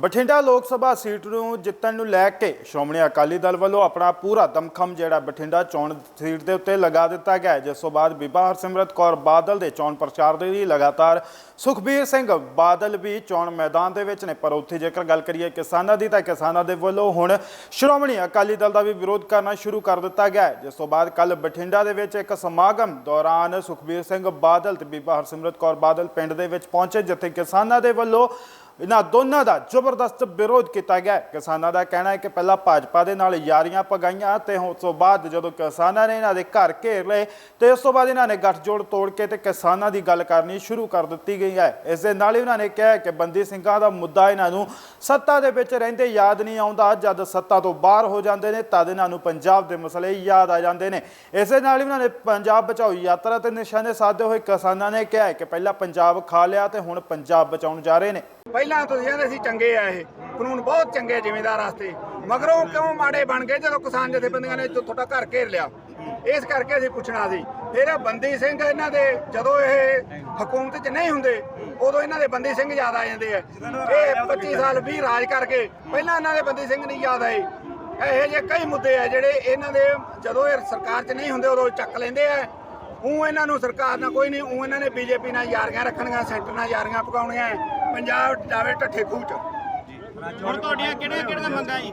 ਬਠਿੰਡਾ ਲੋਕ ਸਭਾ ਸੀਟ ਨੂੰ ਜਿੱਤਣ ਨੂੰ ਲੈ ਕੇ ਸ਼੍ਰੋਮਣੀ ਅਕਾਲੀ ਦਲ ਵੱਲੋਂ ਆਪਣਾ ਪੂਰਾ ਦਮਖਮ ਜਿਹੜਾ ਬਠਿੰਡਾ ਚੋਣ ਸੀਟ ਦੇ ਉੱਤੇ ਲਗਾ ਦਿੱਤਾ ਗਿਆ ਜਿਸ ਤੋਂ ਬਾਅਦ ਬੀਬਾ ਹਰਸਿਮਰਤ ਕੌਰ ਬਾਦਲ ਦੇ ਚੋਣ ਪ੍ਰਚਾਰ ਦੇ ਲਈ ਲਗਾਤਾਰ ਸੁਖਬੀਰ ਸਿੰਘ ਬਾਦਲ ਵੀ ਚੋਣ ਮੈਦਾਨ ਦੇ ਵਿੱਚ ਨੇ। ਪਰ ਉੱਥੇ ਜੇਕਰ ਗੱਲ ਕਰੀਏ ਕਿਸਾਨਾਂ ਦੀ ਤਾਂ ਕਿਸਾਨਾਂ ਦੇ ਵੱਲੋਂ ਹੁਣ ਸ਼੍ਰੋਮਣੀ ਅਕਾਲੀ ਦਲ ਦਾ ਵੀ ਵਿਰੋਧ ਕਰਨਾ ਸ਼ੁਰੂ ਕਰ ਦਿੱਤਾ ਗਿਆ ਜਿਸ ਤੋਂ ਬਾਅਦ ਕੱਲ ਬਠਿੰਡਾ ਦੇ ਵਿੱਚ ਇੱਕ ਸਮਾਗਮ ਦੌਰਾਨ ਸੁਖਬੀਰ ਸਿੰਘ ਬਾਦਲ ਤੇ ਬੀਬਾ ਹਰਸਿਮਰਤ ਕੌਰ ਬਾਦਲ ਪਿੰਡ ਦੇ ਵਿੱਚ ਪਹੁੰਚੇ, ਜਿੱਥੇ ਕਿਸਾਨਾਂ ਦੇ ਵੱਲੋਂ ਇਹਨਾਂ ਦੋਨਾਂ ਦਾ ਜ਼ਬਰਦਸਤ ਵਿਰੋਧ ਕੀਤਾ ਗਿਆ। ਕਿਸਾਨਾਂ ਦਾ ਕਹਿਣਾ ਹੈ ਕਿ ਪਹਿਲਾਂ ਭਾਜਪਾ ਦੇ ਨਾਲ ਯਾਰੀਆਂ ਪਗਾਈਆਂ ਤੇ ਉਸ ਤੋਂ ਬਾਅਦ ਜਦੋਂ ਕਿਸਾਨਾਂ ਨੇ ਇਹਨਾਂ ਦੇ ਘਰ ਘੇਰ ਲਏ ਤੇ ਉਸ ਤੋਂ ਬਾਅਦ ਇਹਨਾਂ ਨੇ ਗੱਠਜੋੜ ਤੋੜ ਕੇ ਤੇ ਕਿਸਾਨਾਂ ਦੀ ਗੱਲ ਕਰਨੀ ਸ਼ੁਰੂ ਕਰ ਦਿੱਤੀ ਗਈ ਹੈ। ਇਸ ਦੇ ਨਾਲ ਹੀ ਉਹਨਾਂ ਨੇ ਕਿਹਾ ਕਿ ਬੰਦੀ ਸਿੰਘਾਂ ਦਾ ਮੁੱਦਾ ਇਹਨਾਂ ਨੂੰ ਸੱਤਾ ਦੇ ਵਿੱਚ ਰਹਿੰਦੇ ਯਾਦ ਨਹੀਂ ਆਉਂਦਾ। ਜਦ ਸੱਤਾ ਤੋਂ ਬਾਹਰ ਹੋ ਜਾਂਦੇ ਨੇ, ਤਦ ਇਹਨਾਂ ਨੂੰ ਪੰਜਾਬ ਦੇ ਮਸਲੇ ਯਾਦ ਆ ਜਾਂਦੇ ਨੇ। ਇਸੇ ਨਾਲ ਹੀ ਉਹਨਾਂ ਨੇ ਪੰਜਾਬ ਬਚਾਓ ਯਾਤਰਾ ਤੇ ਨਿਸ਼ਾਨੇ ਸਾਧਦੇ ਹੋਏ ਕਿਸਾਨਾਂ ਨੇ ਕਿਹਾ ਕਿ ਪਹਿਲਾਂ ਪੰਜਾਬ ਖਾ ਲਿਆ ਤੇ ਹੁਣ ਪੰਜਾਬ ਬਚਾਉਣ ਜਾ ਰਹੇ ਨੇ। ਪਹਿਲਾਂ ਤੁਸੀਂ ਕਹਿੰਦੇ ਸੀ ਚੰਗੇ ਆ ਇਹ, ਕਾਨੂੰਨ ਬਹੁਤ ਚੰਗੇ ਜ਼ਿਮੀਂਦਾਰ ਵਾਸਤੇ। ਮਗਰੋਂ ਕਿਉਂ ਮਾੜੇ ਬਣ ਗਏ? ਜਦੋਂ ਕਿਸਾਨ ਜਥੇਬੰਦੀਆਂ ਨੇ ਤੁਹਾਡਾ ਘਰ ਘੇਰ ਲਿਆ। ਇਸ ਕਰਕੇ ਅਸੀਂ ਪੁੱਛਣਾ ਸੀ, ਫਿਰ ਇਹ ਬੰਦੀ ਸਿੰਘ ਇਹਨਾਂ ਦੇ ਜਦੋਂ ਇਹ ਹਕੂਮਤ 'ਚ ਨਹੀਂ ਹੁੰਦੇ, ਉਦੋਂ ਇਹਨਾਂ ਦੇ ਬੰਦੀ ਸਿੰਘ ਯਾਦ ਆ ਜਾਂਦੇ ਆ। ਇਹ 25 ਸਾਲ ਵੀ ਰਾਜ ਕਰਕੇ ਪਹਿਲਾਂ ਇਹਨਾਂ ਦੇ ਬੰਦੀ ਸਿੰਘ ਨਹੀਂ ਯਾਦ ਆਏ। ਇਹੋ ਜਿਹੇ ਕਈ ਮੁੱਦੇ ਆ ਜਿਹੜੇ ਇਹਨਾਂ ਦੇ ਜਦੋਂ ਇਹ ਸਰਕਾਰ 'ਚ ਨਹੀਂ ਹੁੰਦੇ, ਉਦੋਂ ਚੱਕ ਲੈਂਦੇ ਆ। ਉਹ ਇਹਨਾਂ ਨੂੰ ਸਰਕਾਰ ਨਾਲ ਕੋਈ ਨਹੀਂ ਉਹ ਇਹਨਾਂ ਨੇ ਬੀਜੇਪੀ ਨਾਲ ਯਾਰੀਆਂ ਰੱਖਣੀਆਂ, ਸੈਂਟਰ ਨਾਲ ਯਾਰੀਆਂ ਪਕਾਉਣੀਆਂ। ਪੰਜਾਬ ਜਾਵੇ ਢੱਠੇ ਖੂਹ ਚ। ਹੁਣ ਤੁਹਾਡੀਆਂ ਕਿਹੜੀਆਂ ਕਿਹੜੀਆਂ ਮੰਗਾਂ ਜੀ?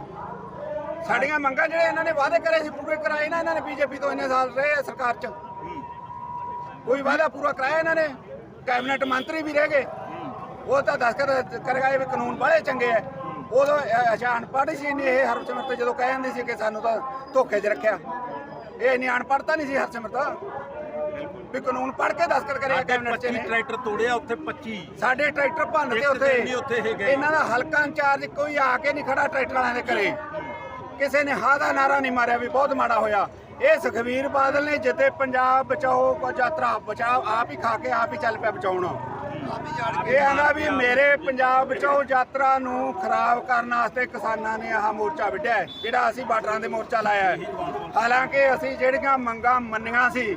ਸਾਡੀਆਂ ਮੰਗਾਂ ਜਿਹੜੇ ਇਹਨਾਂ ਨੇ ਵਾਅਦੇ ਕਰੇ ਸੀ ਪੂਰੇ ਕਰਾਏ ਨਾ ਇਹਨਾਂ ਨੇ ਬੀਜੇਪੀ ਤੋਂ ਇੰਨੇ ਸਾਲ ਰਹੇ ਆ ਸਰਕਾਰ ਚ। ਕੋਈ ਵਾਅਦਾ ਪੂਰਾ ਕਰਾਇਆ ਇਹਨਾਂ ਨੇ ਕੈਬਨਿਟ ਮੰਤਰੀ ਵੀ ਰਹਿ ਗਏ। ਉਹ ਤਾਂ ਦਸਤਖਤ ਕਰ ਗਏ ਵੀ ਕਾਨੂੰਨ ਬੜੇ ਚੰਗੇ ਆ। ਉਦੋਂ ਅ- ਅੱਛਾ ਅਨਪੜ੍ਹ ਸੀ ਨਹੀਂ ਇਹ ਹਰਸਿਮਰਤ ਜਦੋਂ ਕਹਿ ਜਾਂਦੀ ਸੀ ਕਿ ਸਾਨੂੰ ਤਾਂ ਧੋਖੇ 'ਚ ਰੱਖਿਆ। ਇਹ ਨਹੀਂ ਅਨਪੜ੍ਹਤਾ ਨਹੀਂ ਸੀ ਹਰਸਿਮਰਤ ਵੀ ਕਾਨੂੰਨ ਪੜ੍ਹ ਕੇ ਦਸਤਖਤ ਕਰਿਆ ਕੈਬਨਿਟ 'ਚ 25 ਨੇ। ਟਰੈਕਟਰ ਤੋੜਿਆ ਉੱਥੇ 25 ਸਾਡੇ ਟਰੈਕਟਰ ਭੰਨ ਤੇ ਇੱਕ ਉੱਥੇ ਦਿਨ ਉੱਥੇ ਇਹ ਗਏ। ਇਹਨਾਂ ਦਾ ਹਲਕਾ ਇੰਚਾਰਜ ਕੋਈ ਆ ਕੇ ਨਹੀਂ ਖੜਾ ਟਰੈਕਟਰ ਵਾਲਿਆਂ ਦੇ ਘਰੇ। ਕਿਸੇ ਨੇ ਹਾਂ ਦਾ ਨਾਰਾ ਨਹੀਂ ਮਾਰਿਆ ਵੀ ਬਹੁਤ ਮਾੜਾ ਹੋਇਆ। ਇਹ ਸੁਖਵੀਰ ਬਾਦਲ ਨੇ ਜਿੱਤੇ ਪੰਜਾਬ ਬਚਾਓ ਕੋ ਯਾਤਰਾ ਬਚਾਓ ਆਪ ਹੀ ਖਾ ਕੇ ਆਪ ਹੀ ਚੱਲ ਪਿਆ ਬਚਾਉਣ। ਇਹ ਆਂਦਾ ਵੀ ਮੇਰੇ ਪੰਜਾਬ ਬਚਾਓ ਯਾਤਰਾ ਨੂੰ ਖਰਾਬ ਕਰਨ ਵਾਸਤੇ ਕਿਸਾਨਾਂ ਨੇ ਆਹ ਮੋਰਚਾ ਵਿੱਢਿਆ ਹੈ, ਜਿਹੜਾ ਅਸੀਂ ਬਾਰਡਰਾਂ ਦੇ ਮੋਰਚਾ ਲਾਇਆ ਹੈ। ਹਾਲਾਂਕਿ ਅਸੀਂ ਜਿਹੜੀਆਂ ਮੰਗਾਂ ਮੰਨੀਆਂ ਸੀ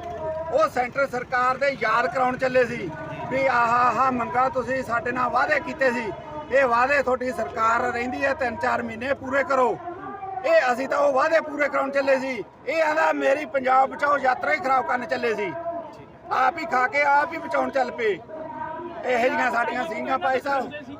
ਉਹ ਸੈਂਟਰ ਸਰਕਾਰ ਦੇ ਯਾਦ ਕਰਾਉਣ ਚੱਲੇ ਸੀ ਵੀ ਆਹ ਆਹ ਮੰਗਾਂ ਤੁਸੀਂ ਸਾਡੇ ਨਾਲ ਵਾਅਦੇ ਕੀਤੇ ਸੀ। ਇਹ ਵਾਅਦੇ ਤੁਹਾਡੀ ਸਰਕਾਰ ਰਹਿੰਦੀ ਹੈ 3-4 ਮਹੀਨੇ ਪੂਰੇ ਕਰੋ। ਇਹ ਅਸੀਂ ਤਾਂ ਉਹ ਵਾਅਦੇ ਪੂਰੇ ਕਰਾਉਣ ਚੱਲੇ ਸੀ। ਇਹ ਆਂਦਾ ਮੇਰੀ ਪੰਜਾਬ ਬਚਾਓ ਯਾਤਰਾ ਹੀ ਖਰਾਬ ਕਰਨ ਚੱਲੇ ਸੀ। ਆਪ ਹੀ ਖਾ ਕੇ ਆਪ ਹੀ ਬਚਾਉਣ ਚੱਲ ਪਏ। ਇਹੋ ਜਿਹੀਆਂ ਸਾਡੀਆਂ ਸਿੰਘਾਂ ਭਾਈ ਸਾਹਿਬ।